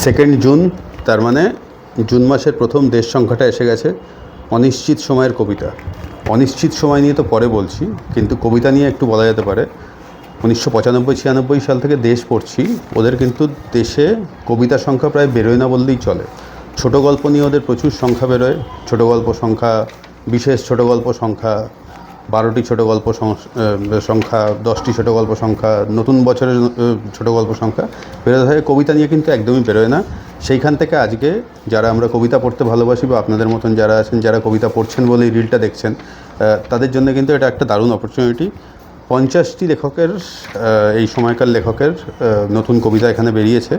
Second June তার মানে June মাসের প্রথম দেশ সংখ্যাটা এসে গেছে অনিশ্চিত সময়ের কবিতা। অনিশ্চিত সময় নিয়ে তো পরে বলছি, কিন্তু কবিতা নিয়ে একটু বলা যেতে পারে। উনিশশো পঁচানব্বই, ছিয়ানব্বই সাল থেকে দেশ পড়ছি, ওদের কিন্তু দেশে কবিতা সংখ্যা প্রায় বেরোয় না বললেই চলে। ছোট গল্প নিয়ে ওদের প্রচুর সংখ্যা বেরোয়, ছোট গল্প সংখ্যা, বিশেষ ছোট গল্প সংখ্যা বারোটি ছোট গল্প সংখ্যা, দশটি ছোট গল্প সংখ্যা, নতুন বছরের ছোট গল্প সংখ্যা। বেরোতে থাকে কবিতা নিয়ে কিন্তু একদমই বেরোয় না। সেইখান থেকে আজকে যারা আমরা কবিতা পড়তে ভালোবাসি বা আপনাদের মতন যারা আছেন, যারা কবিতা পড়ছেন বলে এই রিলটা দেখছেন তাদের জন্য কিন্তু এটা একটা দারুণ অপরচুনিটি পঞ্চাশটি লেখকের এই সময়কার লেখকের নতুন কবিতা এখানে বেরিয়েছে।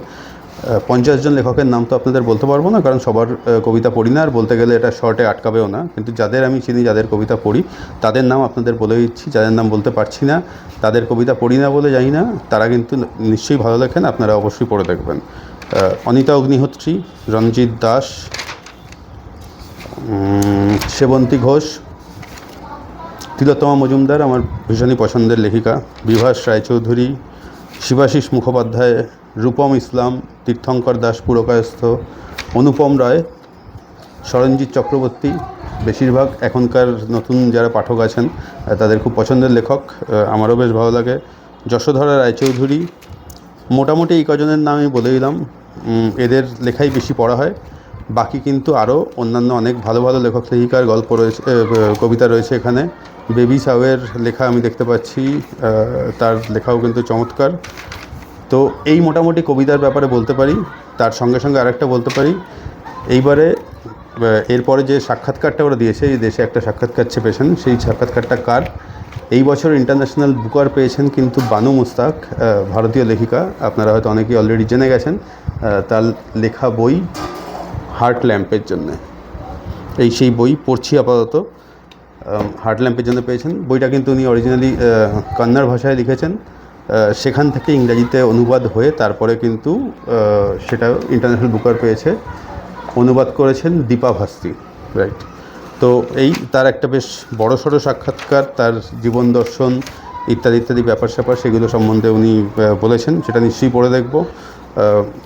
পঞ্চাশ জন লেখকের নাম তো আপনাদের বলতে পারব না, কারণ সবার কবিতা পড়ি না, আর বলতে গেলে এটা শর্টে আটকাবেও না। কিন্তু যাদের আমি চিনি, যাদের কবিতা পড়ি, তাদের নাম আপনাদের বলে দিচ্ছি, যাদের নাম বলতে পারছি না, তাদের কবিতা পড়ি না বলে জানি না, তারা কিন্তু নিশ্চয়ই ভালো লেখেন, আপনারা অবশ্যই পড়ে দেখবেন। অনিতা অগ্নিহোত্রী, রঞ্জিত দাস সেবন্তী ঘোষ, তিলোত্তমা মজুমদার, আমার ভীষণই পছন্দের লেখিকা, বিভাস রায়চৌধুরী শিবাশিস মুখোপাধ্যায়, রূপম ইসলাম, তীর্থঙ্কর দাস পুরকায়স্থ, অনুপম রায় সরঞ্জিৎ চক্রবর্তী, বেশিরভাগ এখনকার নতুন যারা পাঠক আছেন তাদের খুব পছন্দের লেখক আমারও বেশ ভালো লাগে। যশোধরা রায়চৌধুরী, মোটামুটি এই কজনের নাম আমি বলে দিলাম এদের লেখাই বেশি পড়া হয়। বাকি কিন্তু আরও অন্যান্য অনেক ভালো ভালো লেখক, লেখিকার গল্প রয়েছে কবিতা রয়েছে এখানে। বেবি সাউয়ের লেখা আমি দেখতে পাচ্ছি তার লেখাও কিন্তু চমৎকার। তো এই মোটামুটি কবিতার ব্যাপারে বলতে পারি, তার সঙ্গে সঙ্গে আরেকটা বলতে পারি। এইবারে এরপরে যে সাক্ষাৎকারটা ওরা দিয়েছে, এই দেশে একটা সাক্ষাৎকার চেপেছেন সেই সাক্ষাৎকারটা কার? এই বছর ইন্টারন্যাশনাল বুকার পেয়েছেন কিন্তু বানু মুস্তাক ভারতীয় লেখিকা। আপনারা হয়তো অনেকেই অলরেডি জেনে গেছেন তার লেখা বই হার্ট ল্যাম্পের জন্য। এই সেই বই পড়ছি আপাতত। হার্ট ল্যাম্পের জন্য পেয়েছেন। বইটা কিন্তু উনি অরিজিনালি কন্নড় ভাষায় লিখেছেন। সেখান থেকে ইংরাজিতে অনুবাদ হয়ে তারপরে কিন্তু সেটা ইন্টারন্যাশনাল বুকার পেয়েছে। অনুবাদ করেছেন দীপা ভাস্তি রাইট তো এই তার একটা বেশ বড় সড়ো সাক্ষাৎকার, তার জীবন দর্শন, ইত্যাদি ইত্যাদি ব্যাপার স্যাপার সেগুলো সম্বন্ধে উনি বলেছেন। সেটা নিশ্চয়ই পড়ে দেখব।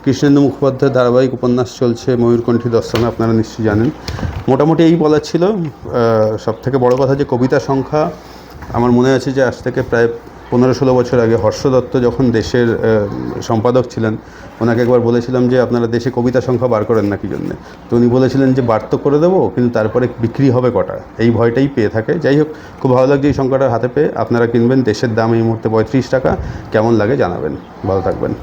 কৃষ্ণেন্দু মুখোপাধ্যায় ধারাবাহিক উপন্যাস চলছে ময়ূরকণ্ঠী দর্শনে, আপনারা নিশ্চয়ই জানেন। মোটামুটি এই বলার ছিল। সব থেকে বড় কথা যে কবিতা সংখ্যা, আমার মনে আছে যে আজ থেকে প্রায় পনেরো ষোলো বছর আগে হর্ষ দত্ত যখন দেশের সম্পাদক ছিলেন, ওনাকে একবার বলেছিলাম যে, আপনারা দেশে কবিতা সংখ্যা বার করেন না কি জন্যে? তো উনি বলেছিলেন যে, বার তো করে দেবো, কিন্তু তারপরে বিক্রি হবে কটা? এই ভয়টাই পেয়ে থাকে। যাই হোক, খুব ভালো লাগছে এই সংখ্যাটা হাতে পেয়ে। আপনারা কিনবেন, দেশের দাম এই মুহূর্তে পঁয়ত্রিশ টাকা। কেমন লাগে জানাবেন। ভালো থাকবেন।